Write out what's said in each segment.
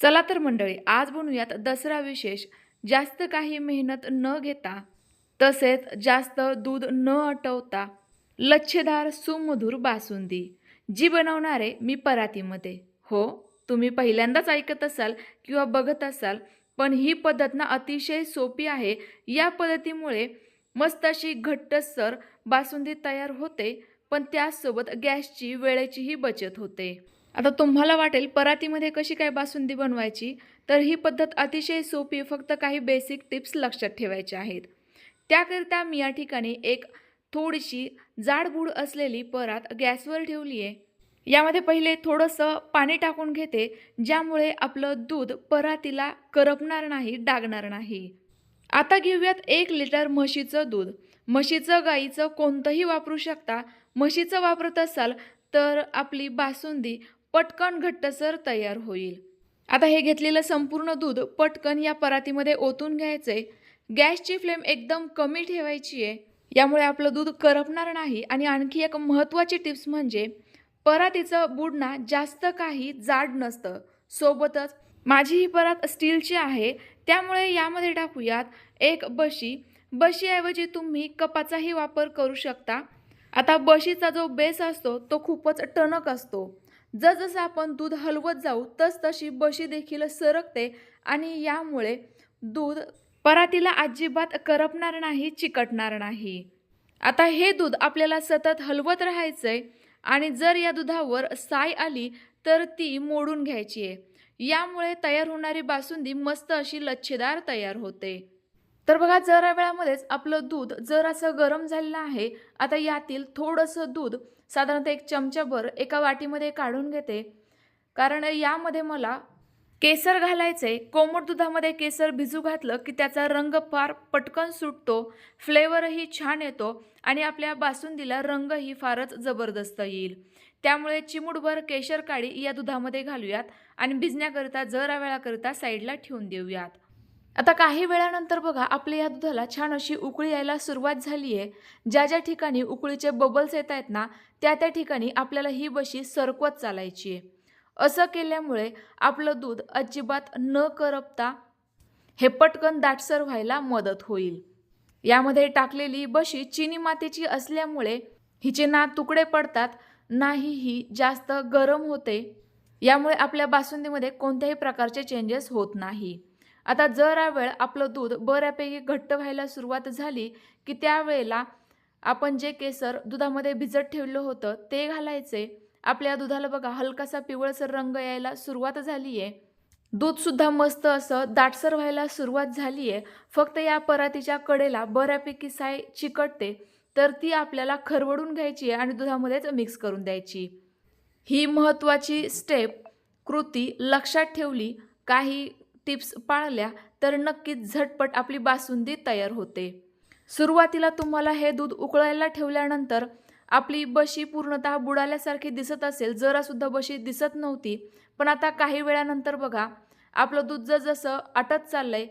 चला तर मंडळी आज बनवूयात दसरा विशेष. जास्त काही मेहनत न घेता तसेच जास्त दूध न आटवता लच्छेदार सुमधुर बासुंदी जी बनवणारे मी परातीमध्ये. हो तुम्ही पहिल्यांदाच ऐकत असाल किंवा बघत असाल पण ही पद्धत ना अतिशय सोपी आहे. या पद्धतीमुळे मस्त अशी घट्टसर बासुंदी तयार होते पण त्याचसोबत गॅसची वेळेचीही बचत होते. आता तुम्हाला वाटेल परातीमध्ये कशी काय बासुंदी बनवायची? तर ही पद्धत अतिशय सोपी फक्त काही बेसिक टिप्स लक्षात ठेवायच्या आहेत. त्याकरिता मी या ठिकाणी एक थोडीशी जाडबूड असलेली परात गॅसवर ठेवली आहे यामध्ये पहिले थोडंसं पाणी टाकून घेते ज्यामुळे आपलं दूध परातीला करपणार नाही डागणार नाही. आता घेऊयात एक लिटर म्हशीचं दूध. म्हशीचं गाईचं कोणतंही वापरू शकता. म्हशीचं वापरत असाल तर आपली बासुंदी पटकन घट्टसर तयार होईल. आता हे घेतलेलं संपूर्ण दूध पटकन या परातीमध्ये ओतून घ्यायचं. आहे गॅसची फ्लेम एकदम कमी ठेवायची आहे यामुळे आपलं दूध करपणार नाही आणि आणखी एक महत्त्वाची टिप्स म्हणजे परातीचं बुडणा जास्त काही जाड नसतं. सोबतच माझी ही परात स्टीलची आहे त्यामुळे यामध्ये टाकूयात एक बशी. बशीऐवजी तुम्ही कपाचाही वापर करू शकता. आता बशीचा जो बेस असतो तो खूपच टणक असतो. जसजसं आपण दूध हलवत जाऊ तसतशी बशी देखील सरकते आणि यामुळे दूध परातीला अजिबात करपणार नाही चिकटणार नाही. आता हे दूध आपल्याला सतत हलवत राहायचंय आणि जर या दुधावर साय आली तर ती मोडून घ्यायची आहे. यामुळे तयार होणारी बासुंदी मस्त अशी लच्छेदार तयार होते. तर बघा जरा वेळामध्येच आपलं दूध जर असं गरम झालेलं आहे. आता यातील थोडंसं दूध साधारणतः एक चमचाभर एका वाटीमध्ये काढून घेते. कारण यामध्ये मला केसर घालायचे कोमट दुधामध्ये केसर भिजू घातलं की त्याचा रंग फार पटकन सुटतो. फ्लेवरही छान येतो आणि आपल्या बासुंदीला रंगही फारच जबरदस्त येईल. त्यामुळे चिमूटभर केशर काळी या दुधामध्ये घालूयात आणि भिजण्याकरिता जरा वेळाकरिता साईडला ठेवून देऊयात. आता काही वेळानंतर बघा आपल्या या दुधाला छान अशी उकळी यायला सुरुवात झाली आहे ज्या ज्या ठिकाणी उकळीचे बबल्स येत आहेत ना त्या त्या ठिकाणी आपल्याला ही बशी सरकवत चालायची आहे असं केल्यामुळे आपलं दूध अजिबात न करपता हे पटकन दाटसर व्हायला मदत होईल. यामध्ये टाकलेली बशी चिनी मातीची असल्यामुळे हिचे ना तुकडे पडतात नाही ही जास्त गरम होते. यामुळे आपल्या बासुंदीमध्ये कोणत्याही प्रकारचे चेंजेस होत नाही. आता जरा वेळ आपलं दूध बऱ्यापैकी घट्ट व्हायला सुरुवात झाली की त्यावेळेला आपण जे केसर दुधामध्ये भिजत ठेवलं होतं ते घालायचे. आपल्या दुधाला बघा हलकासा पिवळसर रंग यायला सुरुवात झाली आहे दूधसुद्धा मस्त असं दाटसर व्हायला सुरुवात झाली आहे फक्त या परातीच्या कडेला बऱ्यापैकी साय चिकटते तर ती आपल्याला खरवडून घ्यायची आहे आणि दुधामध्येच मिक्स करून द्यायची. ही महत्त्वाची स्टेप कृती लक्षात ठेवली. काही टिप्स पाळल्या तर नक्कीच झटपट आपली बासुंदी तयार होते. सुरुवातीला तुम्हाला हे दूध उकळायला ठेवल्यानंतर आपली बशी पूर्णतः बुडाल्यासारखी दिसत असेल जरासुद्धा बशी दिसत नव्हती. पण आता काही वेळानंतर बघा आपलं दूध जसजसं आटत चाललंय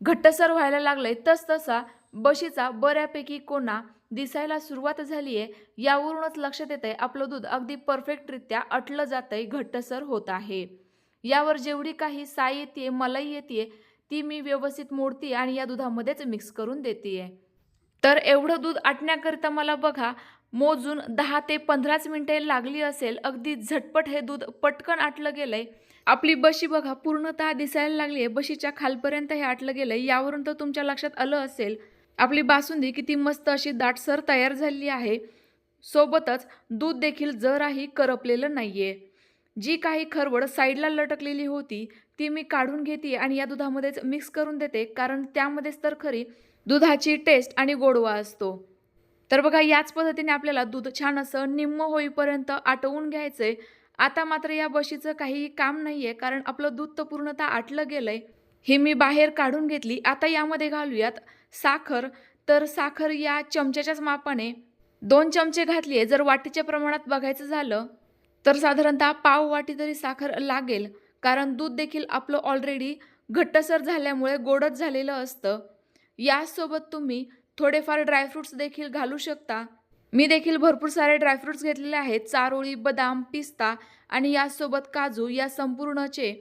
घट्टसर व्हायला लागलंय तसतसा बशीचा बऱ्यापैकी कोणा दिसायला सुरुवात झाली आहे यावरूनच लक्षात येत आहे आपलं दूध अगदी परफेक्टरित्या अटलं जात आहे घट्टसर होत आहे. यावर जेवढी काही साय येते मलाई येते ती मी व्यवस्थित मोडते आणि या दुधामध्येच मिक्स करून देते. तर एवढं दूध आटण्याकरिता मला बघा मोजून दहा ते पंधराच मिनिटे लागली असेल. अगदी झटपट हे दूध पटकन आटलं गेलंय. आपली बशी बघा पूर्णतः दिसायला लागली आहे. बशीच्या खालपर्यंत हे आटलं गेलंय. यावरून तर तुमच्या लक्षात आलं असेल आपली बासुंदी किती मस्त अशी दाटसर तयार झाली आहे. सोबतच दूध देखील जराही करपलेलं नाहीये. जी काही खरवड साईडला लटकलेली होती ती मी काढून घेते आणि या दुधामध्येच मिक्स करून देते कारण त्यामध्येच तर खरी दुधाची टेस्ट आणि गोडवा असतो. तर बघा याच पद्धतीने आपल्याला दूध छान असं निम्म होईपर्यंत आटवून घ्यायचंय. आता मात्र या बशीचं काहीही काम नाही आहे कारण आपलं दूध तर पूर्णतः आटलं गेलंय. ही मी बाहेर काढून घेतली. आता यामध्ये घालूयात साखर. तर साखर या चमच्याच्याच मापाने दोन चमचे घातली आहे जर वाटीच्या प्रमाणात बघायचं झालं तर साधारणतः पाव वाटी तरी साखर लागेल कारण दूध देखील आपलं ऑलरेडी घट्टसर झाल्यामुळे गोडच झालेलं असतं. यासोबत तुम्ही थोडेफार ड्रायफ्रूट्स देखील घालू शकता. मी देखील भरपूर सारे ड्रायफ्रूट्स घेतलेले आहेत चारोळी बदाम पिस्ता आणि यासोबत काजू या संपूर्णचे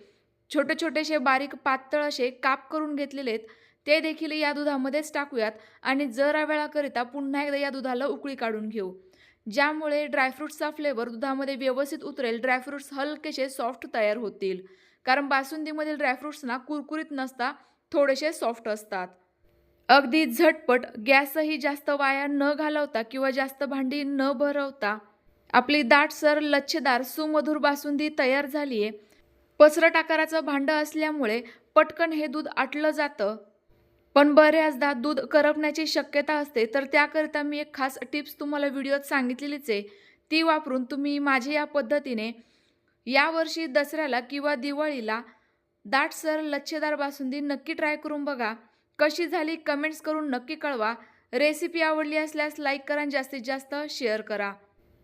छोटे छोटेसे बारीक पातळ असे काप करून घेतलेले आहेत ते देखील या दुधामध्येच टाकूयात आणि जरा वेळाकरिता पुन्हा एकदा या दुधाला उकळी काढून घेऊ. ज्यामुळे ड्रायफ्रूट्सचा फ्लेवर दुधामध्ये व्यवस्थित उतरेल. ड्रायफ्रूट्स हलकेसे सॉफ्ट तयार होतील. कारण बासुंदीमधील ड्रायफ्रूट्सना कुरकुरीत नसता थोडेसे सॉफ्ट असतात. अगदी झटपट गॅसही जास्त वाया न घालवता किंवा जास्त भांडी न भरवता आपली दाटसर लच्छेदार सुमधुर बासुंदी तयार झाली आहे पसरट आकाराचं भांडं असल्यामुळे पटकन हे दूध आटलं जातं. पण बऱ्याचदा दूध करपण्याची शक्यता असते तर त्याकरिता मी एक खास टिप्स तुम्हाला व्हिडिओत सांगितलेलीच आहे. ती वापरून तुम्ही माझ्या या पद्धतीने यावर्षी दसऱ्याला किंवा दिवाळीला दाटसर लच्छेदार बासुंदी नक्की ट्राय करून बघा. कशी झाली कमेंट्स करून नक्की कळवा. रेसिपी आवडली असल्यास लाईक करा आणि जास्तीत जास्त शेअर करा.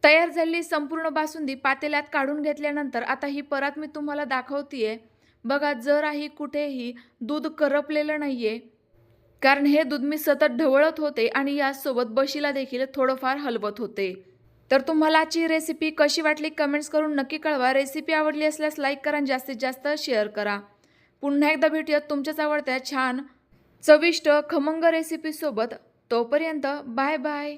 तयार झालेली संपूर्ण बासुंदी पातेल्यात काढून घेतल्यानंतर आता ही परत मी तुम्हाला दाखवतीये. बघा जराही कुठेही दूध करपलेलं नाही आहे कारण हे दूध मी सतत ढवळत होते आणि यासोबत बशीला देखील थोडंफार हलवत होते. तर तुम्हाला आजची रेसिपी कशी वाटली कमेंट्स करून नक्की कळवा. रेसिपी आवडली असल्यास लाईक करा आणि जास्तीत जास्त शेअर करा. पुन्हा एकदा भेटूयात तुमच्याच आवडत्या छान चविष्ट खमंग रेसिपीसोबत तोपर्यंत बाय बाय